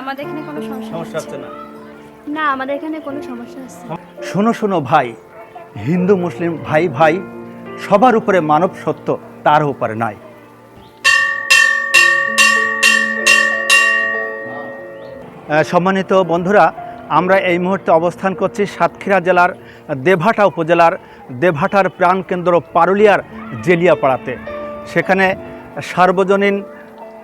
আমাদের এখানে কোনো সমস্যা সমস্যা হচ্ছে হচ্ছে না। না আমাদের এখানে কোনো সমস্যা হচ্ছে শোনো শোনো ভাই হিন্দু মুসলিম ভাই ভাই সবার উপরে মানব সত্য তার উপরে নাই। সম্মানিত বন্ধুরা আমরা এই মুহূর্তে অবস্থান করছি সাতক্ষীরা জেলার দেভাটা উপজেলার দেভাটার প্রাণকেন্দ্র পারুলিয়ার জেলিয়াপাড়াতে। সেখানে সার্বজনীন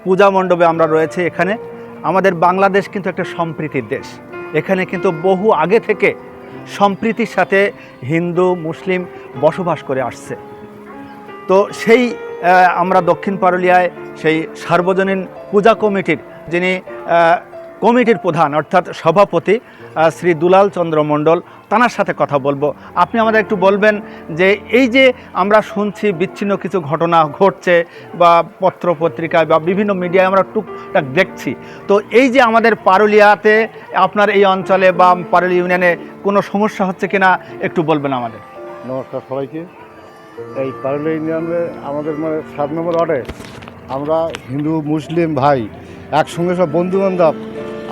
পূজা মণ্ডপে আমরা রয়েছে এখানে। আমাদের বাংলাদেশ কিন্তু একটা সম্প্রীতির দেশ। এখানে কিন্তু বহু আগে থেকে সম্প্রীতির সাথে হিন্দু, মুসলিম বসবাস করে আসছে। তো সেই আমরা দক্ষিণ পারুলিয়ায় সেই সার্বজনীন পূজা কমিটির যিনি কমিটির প্রধান, অর্থাৎ সভাপতি শ্রী দুলাল চন্দ্র মণ্ডল, তানার সাথে কথা বলব। আপনি আমাদের একটু বলবেন যে এই যে আমরা শুনছি বিচ্ছিন্ন কিছু ঘটনা ঘটছে বা পত্র পত্রিকায় বা বিভিন্ন মিডিয়ায় আমরা টুকটাক দেখছি, তো এই যে আমাদের পারুলিয়াতে আপনার এই অঞ্চলে বা পারুলিয়া ইউনিয়নে কোনো সমস্যা হচ্ছে কিনা একটু বলবেন আমাদের। নমস্কার সবাইকে। এই পারুলিয়া ইউনিয়নে আমাদের মানে সাত নম্বর ওয়ার্ডে আমরা হিন্দু, মুসলিম ভাই একসঙ্গে সব বন্ধু বান্ধব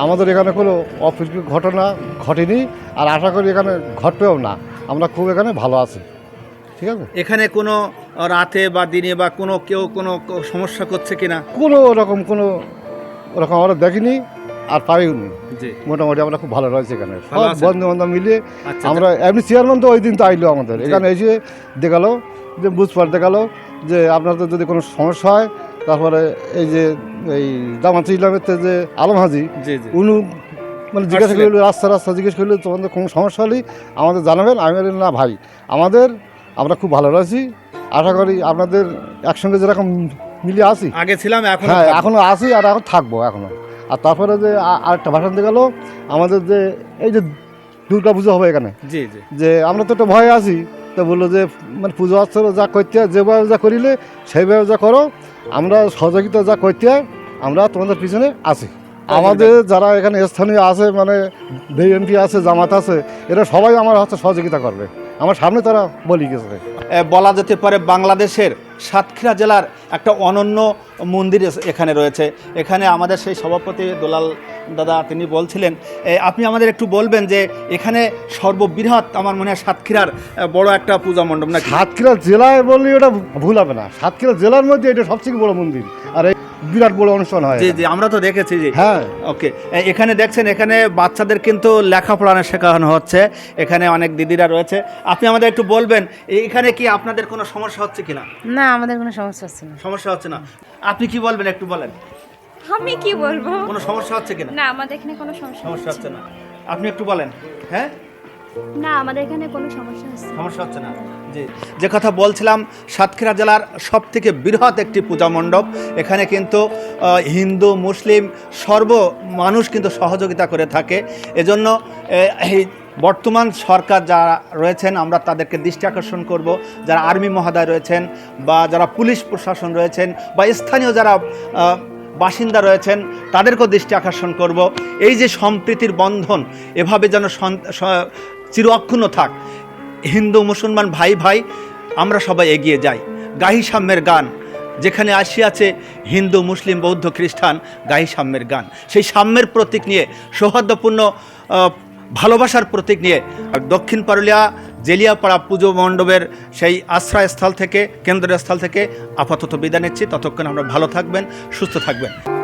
আমাদের এখানে কোনো অপ্রীতিকর ঘটনা ঘটেনি আর আশা করি এখানে ঘটবেও না। আমরা খুব এখানে ভালো আছি। ঠিক আছে? এখানে কোনো রাতে বা দিনে বা কোনো কেউ কোনো সমস্যা করছে কিনা? কোনো ওরকম কোনো ওরকম আমরা দেখিনি আর পাইওনি। মোটামুটি আমরা খুব ভালো রয়েছে এখানে। সব বন্ধু বান্ধব মিলিয়ে আচ্ছা আমরা এমনি চেয়ারম্যান তো ওই দিন তো আইলো আমাদের। এখানে এসে দেখাল যে বুঝপার দেখাল যে আপনাদের যদি কোনো সমস্যা হয় তারপরে এই যে এই জামাত ইসলামের যে আলম হাজি। উনি মানে জিজ্ঞাসা? করল রাস্তা রাস্তা জিজ্ঞেস করলে তোমাদের কোনো সমস্যা হলেই আমাদের জানাবেন। আমি বললাম না ভাই আমাদের আমরা খুব ভালো রয়েছি আশা করি আপনাদের একসঙ্গে যেরকম মিলিয়ে আসি আগে ছিলাম এখন হ্যাঁ এখনও আসি আর এখন থাকব এখনও আর তারপরে যে আরেকটা ভাষণ দিয়ে গেল আমাদের যে এই যে দুর্গা পুজো হবে এখানে জি জি। যে আমরা তো একটা ভয়ে আছি। তো বলল যে মানে পুজো অর্চনা যা করতে যেভাবে যা করিলে সেইভাবে যা করো। আমরা সহযোগিতা যা করতে হয়, আমরা তোমাদের পিছনে আছি। আমাদের যারা এখানে স্থানীয় আছে মানে বিএনপি আছে জামাত আছে এরা সবাই আমার হচ্ছে সহযোগিতা করবে। আমার সামনে তারা বলি গেছে। বলা যেতে পারে বাংলাদেশের সাতক্ষীরা জেলার একটা অনন্য মন্দির এখানে রয়েছে। এখানে আমাদের সেই সভাপতি দোলাল দাদা তিনি বলছিলেন আপনি আমাদের একটু বলবেন যে এখানে সর্ববৃহৎ আমার মনে হয় সাতক্ষীরার বড় একটা পূজা মণ্ডপ না সাতক্ষীরা জেলায় বললে ওটা ভুল হবে না। সাতক্ষীরা জেলার মধ্যে এটা সবথেকে বড় মন্দির। আর বিরাট বড় অনুষ্ঠান হয় জি জি আমরা তো দেখেছি জি। হ্যাঁ। ওকে এখানে দেখছেন এখানে বাচ্চাদের কিন্তু লেখাপড়া শেখানো হচ্ছে। এখানে অনেক দিদিরা রয়েছে। আপনি আমাদের একটু বলবেন এখানে কি আপনাদের কোনো সমস্যা হচ্ছে কিনা? না আমাদের কোনো সমস্যা হচ্ছে না। সমস্যা হচ্ছে না। আপনি কি বলবেন একটু বলেন। আমি কি বলব? কোনো সমস্যা হচ্ছে কিনা? না আমাদের এখানে কোনো সমস্যা হচ্ছে না। আপনি একটু বলেন হ্যাঁ? না, আমাদের এখানে কোনো সমস্যা হচ্ছে সমস্যা হচ্ছে না। জি। যে কথা বলছিলাম, সাতক্ষীরা জেলার সব থেকে বৃহৎ একটি পূজা মণ্ডপ। এখানে কিন্তু হিন্দু, মুসলিম সর্ব মানুষ কিন্তু সহযোগিতা করে থাকে। এজন্য এই বর্তমান সরকার যারা রয়েছেন, আমরা তাদেরকে দৃষ্টি আকর্ষণ করব। যারা আর্মি মহোদয় রয়েছেন বা যারা পুলিশ প্রশাসন রয়েছেন বা স্থানীয় যারা বাসিন্দা রয়েছেন, তাদেরকেও দৃষ্টি আকর্ষণ করব। এই যে সম্প্রীতির বন্ধন, এভাবে যেন চির অক্ষুণ্ণ থাক। হিন্দু, মুসলমান, ভাই ভাই, আমরা সবাই এগিয়ে যাই। গাহি সাম্যের গান। যেখানে আসিয়াছে হিন্দু, মুসলিম, বৌদ্ধ, খ্রিস্টান, গাহি সাম্যের গান। সেই সাম্যের প্রতীক নিয়ে, সৌহার্দ্যপূর্ণ ভালোবাসার প্রতীক নিয়ে দক্ষিণ পারুলিয়া জেলিয়াপাড়া পুজো মণ্ডপের সেই আশ্রয়স্থল থেকে, কেন্দ্রস্থল থেকে আপাতত বিদায় নিচ্ছি। ততক্ষণ আমরা ভালো থাকবেন, সুস্থ থাকবেন।